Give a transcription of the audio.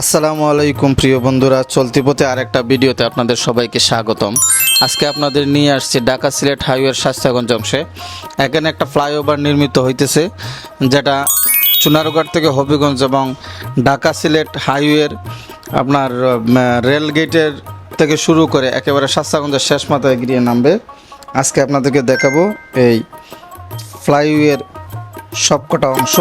আসসালামু আলাইকুম, প্রিয় বন্ধুরা। চলতি পথে আরেকটা ভিডিওতে আপনাদের সবাইকে স্বাগতম। আজকে আপনাদের নিয়ে আসছি ঢাকা সিলেট হাইওয়ের স্বাস্থ্যগঞ্জ অংশে। এখানে একটা ফ্লাইওভার নির্মিত হইতেছে, যেটা চুনারুঘাট থেকে হবিগঞ্জ এবং ঢাকা সিলেট হাইওয়ের আপনার রেলগেটের রেল গেটের থেকে শুরু করে একেবারে স্বাস্থ্যগঞ্জের শেষ মাথায় গিয়ে নামবে। আজকে আপনাদেরকে দেখাবো এই ফ্লাইওয়ের সবকটা অংশ।